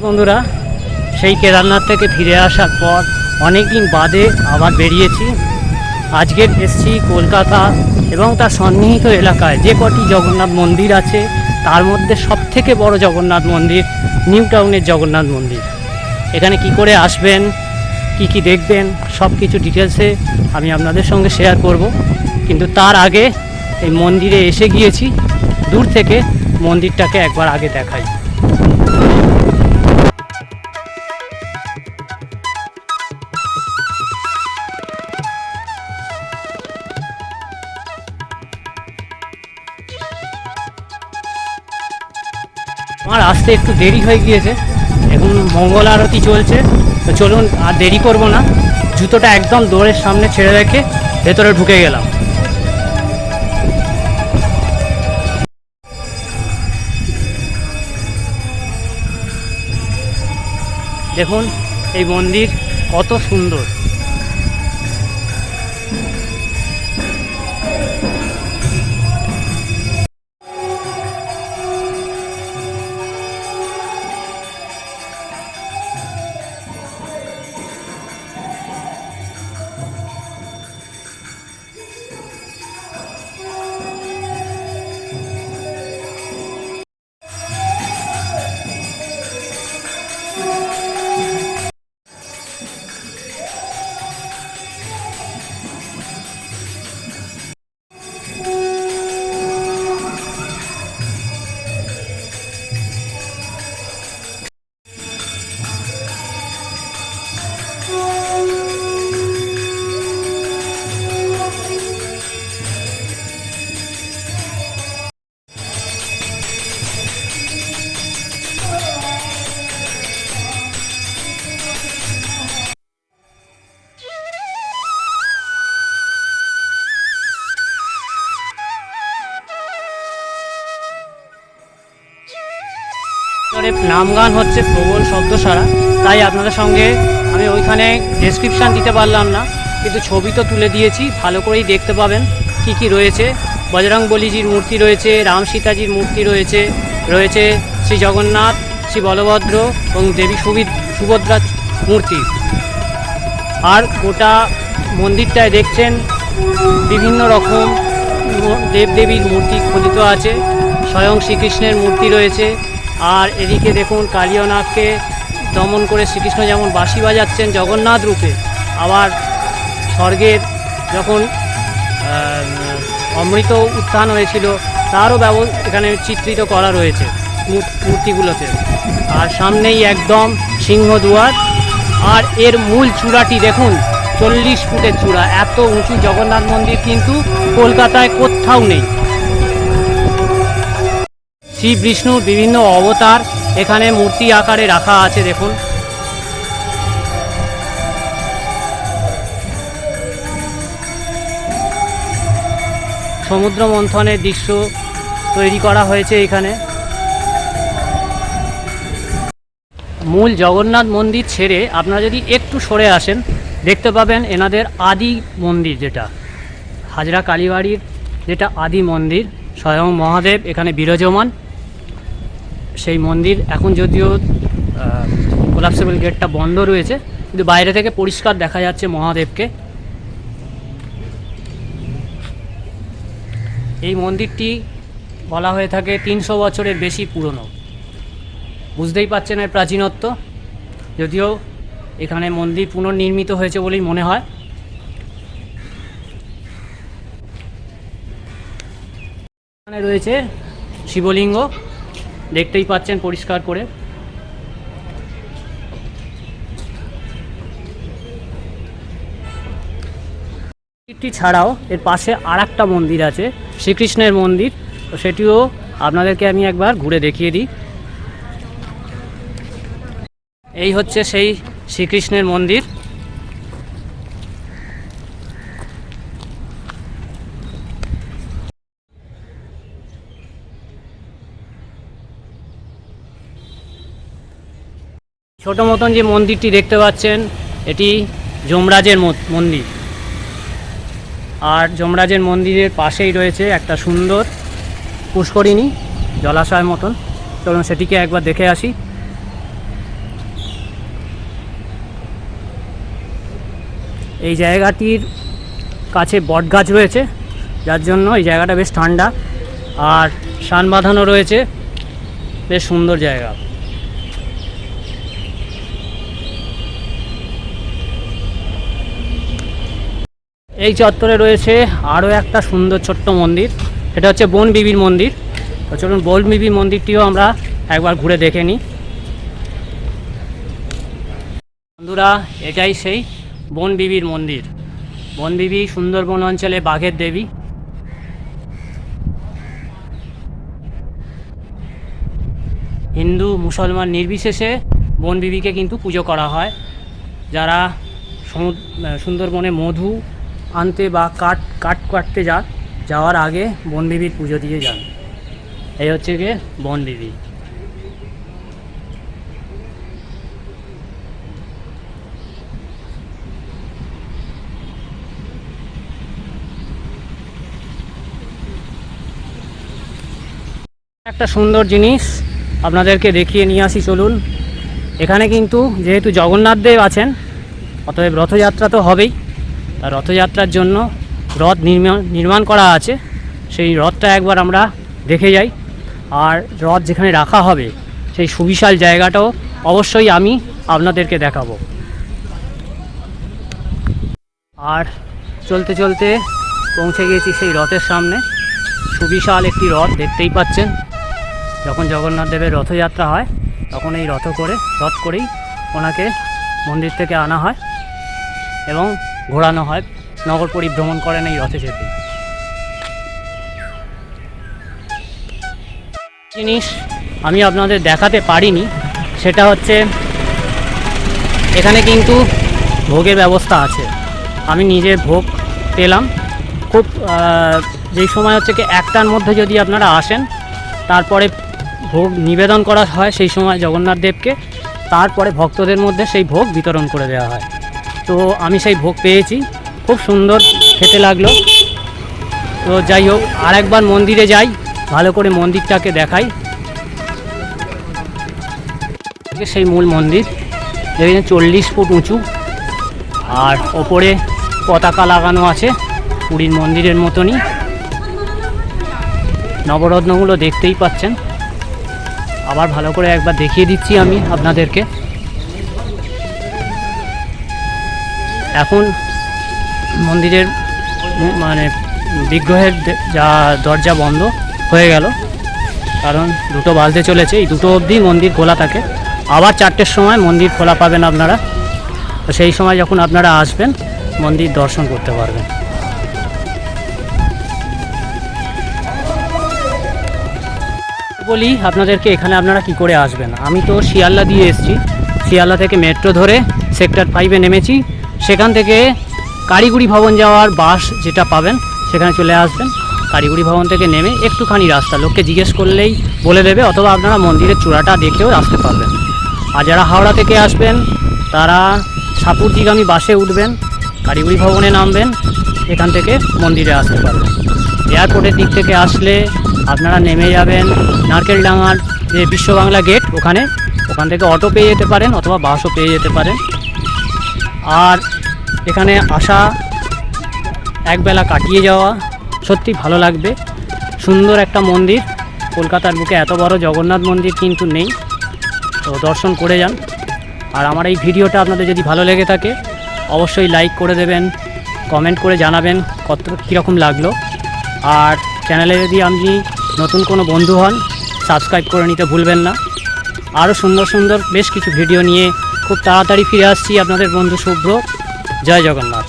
বন্ধুরা, সেই কেদারনাথ থেকে ফিরে আসার পর অনেক দিন বাদে আবার বেরিয়েছি। আজকে এসছি কলকাতা এবং তার সন্নিহিত এলাকায়। যে কটি জগন্নাথ মন্দির আছে, তার মধ্যে সবথেকে বড় জগন্নাথ মন্দির নিউ টাউনের জগন্নাথ মন্দির। এখানে কি করে আসবেন, কি কি দেখবেন সব কিছু ডিটেলসে আমি আপনাদের সঙ্গে শেয়ার করব। কিন্তু তার আগে এই মন্দিরে এসে গিয়েছি। দূর থেকে মন্দিরটাকে একবার আগে দেখাই। আমার আসতে একটু দেরি হয়ে গিয়েছে। এখন মঙ্গল আরতি চলছে। তো চলুন, আর দেরি করব না। জুতোটা একদম দৌড়ের সামনে ছেড়ে রেখে ভেতরে ঢুকে গেলাম। দেখুন, এই মন্দির কত সুন্দর। ভিতরে নাম গান হচ্ছে প্রবল শব্দ সারা তাই আপনাদের সঙ্গে আমি ওইখানে ডেসক্রিপশান দিতে পারলাম না, কিন্তু ছবি তো তুলে দিয়েছি, ভালো করেই দেখতে পাবেন কি কি রয়েছে। বজরং বলিজির মূর্তি রয়েছে, রাম সীতাজির মূর্তি রয়েছে রয়েছে শ্রী জগন্নাথ, শ্রী বলভদ্র এবং দেবী সুবি সুভদ্রার মূর্তি। আর গোটা মন্দিরটায় দেখছেন বিভিন্ন রকম দেবদেবীর মূর্তি খোদিত আছে, স্বয়ং শ্রীকৃষ্ণের মূর্তি রয়েছে আর এদিকে দেখুন কালীয়নাথকে দমন করে শ্রীকৃষ্ণ যেমন বাঁশি বাজাচ্ছেন জগন্নাথ রূপে, আবার স্বর্গের যখন অমৃত উত্থান হয়েছিল, তারও ব্যব এখানে চিত্রিত করা রয়েছে মূর- মূর্তিগুলোতে। আর সামনেই একদম সিংহদুয়ার, আর এর মূল চূড়াটি দেখুন, চল্লিশ ফুটের চূড়া, এত উঁচু জগন্নাথ মন্দির কিন্তু কলকাতায় কোথাও নেই। শ্রী বিষ্ণুর বিভিন্ন অবতার এখানে মূর্তি আকারে রাখা আছে, দেখুন। সমুদ্র মন্থনের দৃশ্য তৈরি করা হয়েছে এখানে। মূল জগন্নাথ মন্দির ছেড়ে আপনারা যদি একটু সরে আসেন, দেখতে পাবেন এনাদের আদি মন্দির যেটা। হাজরা কালীবাড়ির যেটা আদি মন্দির, স্বয়ং মহাদেব এখানে বিরাজমান। সেই মন্দির। এখন যদিও কোলাপসেবল গেটটা বন্ধ রয়েছে, কিন্তু বাইরে থেকে পরিষ্কার দেখা যাচ্ছে মহাদেবকে। এই মন্দিরটি বলা হয়ে থাকে তিনশো বছরের বেশি পুরনো। বুঝতেই পারছেন এর প্রাচীনত্ব। যদিও এখানে মন্দির পুনর্নির্মিত হয়েছে বলেই মনে হয়। এখানে রয়েছে শিবলিঙ্গ। দেখতেই পাচ্ছেন পরিষ্কার করে। মন্দিরটি ছাড়াও এর পাশে আর মন্দির আছে, শ্রীকৃষ্ণের মন্দির। সেটিও আপনাদেরকে আমি একবার ঘুরে দেখিয়ে দিই। এই হচ্ছে সেই শ্রীকৃষ্ণের মন্দির। ছোট মতন যে মন্দিরটি দেখতে পাচ্ছেন, এটি যমরাজের মন্দির। আর যমরাজের মন্দিরের পাশেই রয়েছে একটা সুন্দর পুষ্করিণী, জলাশয় মতন। চলুন সেটিকে একবার দেখে আসি। এই জায়গাটির কাছে বট গাছ রয়েছে, যার জন্য এই জায়গাটা বেশ ঠান্ডা। আর সান বাঁধানো রয়েছে, বেশ সুন্দর জায়গা। এই চত্বরে রয়েছে আরও একটা সুন্দর ছোট্ট মন্দির। এটা হচ্ছে বন বিবির মন্দির। তো চলুন বন বিবির মন্দিরটিও আমরা একবার ঘুরে দেখে নিই। বন্ধুরা, এটাই সেই বন বিবির মন্দির। বন বিবি সুন্দরবন অঞ্চলে বাঘের দেবী। হিন্দু, মুসলমান নির্বিশেষে বন বিবিকে কিন্তু পুজো করা হয়। যারা সুন্দরবনে মধু আনতে বা কাঠ কাঠ কাটতে যান যাওয়ার আগে বন বিবির পুজো দিয়ে যান। এই হচ্ছে গিয়ে বন বিবি। একটা সুন্দর জিনিস আপনাদেরকে দেখিয়ে নিয়ে আসি, চলুন। এখানে কিন্তু যেহেতু জগন্নাথ দেব আছেন, অতএব রথযাত্রা তো হবেই। রথযাত্রার জন্য রথ নির্মাণ করা আছে। সেই রথটা একবার আমরা দেখে যাই। আর রথ যেখানে রাখা হবে, সেই সুবিশাল জায়গাটাও অবশ্যই আমি আপনাদেরকে দেখাবো। আর চলতে চলতে পৌঁছে গিয়েছি সেই রথের সামনে। সুবিশাল একটি রথ দেখতেই পাচ্ছেন। যখন জগন্নাথ দেবের রথযাত্রা হয়, তখন এই রথ করে, রথ করেই ওনাকে মন্দির থেকে আনা হয়। এবং ঘোরানো হয়। নগর পরিভ্রমণ করেন এই রথে চেপে জিনিস আমি আপনাদের দেখাতে পারিনি, সেটা হচ্ছে এখানে কিন্তু ভোগের ব্যবস্থা আছে। আমি নিজে ভোগ পেলাম। খুব যেই সময় হচ্ছে কি একটার মধ্যে যদি আপনারা আসেন, তারপরে ভোগ নিবেদন করা হয় সেই সময় জগন্নাথ দেবকে তারপরে ভক্তদের মধ্যে সেই ভোগ বিতরণ করে দেওয়া হয়। তো আমি সেই ভোগ পেয়েছি। খুব সুন্দর, খেতে লাগল। তো যাই হোক আর একবার মন্দিরে যাই, ভালো করে মন্দিরটাকে দেখাই। সেই মূল মন্দির যেখানে চল্লিশ ফুট উঁচু। আর ওপরে পতাকা লাগানো আছে, পুরীর মন্দিরের মতনই। নবরত্নগুলো দেখতেই পাচ্ছেন। আবার ভালো করে একবার দেখিয়ে দিচ্ছি আমি আপনাদেরকে। এখন মন্দিরের মানে বিগ্রহের যা দরজা বন্ধ হয়ে গেল, কারণ দুটো বাজতে চলেছে। এই দুটো অবধি মন্দির খোলা থাকে। আবার চারটের সময় মন্দির খোলা পাবেন আপনারা। সেই সময় যখন আপনারা আসবেন, মন্দির দর্শন করতে পারবেন। বলি, আপনাদেরকে এখানে আপনারা কি করে আসবেন? আমি তো শিয়ালদা দিয়ে এসেছি। শিয়ালদা থেকে মেট্রো ধরে সেক্টর ফাইভে নেমেছি। সেখান থেকে কারিগুড়ি ভবন যাওয়ার বাস যেটা পাবেন, সেখানে চলে আসবেন। কারিগুড়ি ভবন থেকে নেমে একটুখানি রাস্তা, লোককে জিজ্ঞেস করলেই বলে দেবে, অথবা আপনারা মন্দিরের চূড়াটা দেখেও আসতে পারবেন। আর যারা হাওড়া থেকে আসবেন, তারা সাপুরদিগামী বাসে উঠবেন কারিগুড়ি ভবনে নামবেন, এখান থেকে মন্দিরে আসতে পারবেন। এয়ারপোর্টের দিক থেকে আসলে আপনারা নেমে যাবেন নারকেলডাঙ্গার যে বিশ্ব বাংলা গেট, ওখানে। ওখান থেকে অটো পেয়ে যেতে পারেন, অথবা বাসও পেয়ে যেতে পারেন। আর এখানে আসা একবেলা কাটিয়ে যাওয়া সত্যি ভালো লাগবে। সুন্দর একটা মন্দির। কলকাতার বুকে এত বড় জগন্নাথ মন্দির কিন্তু নেই। তো দর্শন করে যান। আর আমার এই ভিডিওটা আপনাদের যদি ভালো লেগে থাকে, অবশ্যই লাইক করে দেবেন কমেন্ট করে জানাবেন কত কীরকম লাগল। আর চ্যানেলে যদি আপনি নতুন কোনো বন্ধু হন সাবস্ক্রাইব করে নিতে ভুলবেন না। আরও সুন্দর সুন্দর বেশ কিছু ভিডিও নিয়ে খুব তাড়াতাড়ি ফিরে আসছি আপনাদের বন্ধু শুভ্র জয় জগন্নাথ।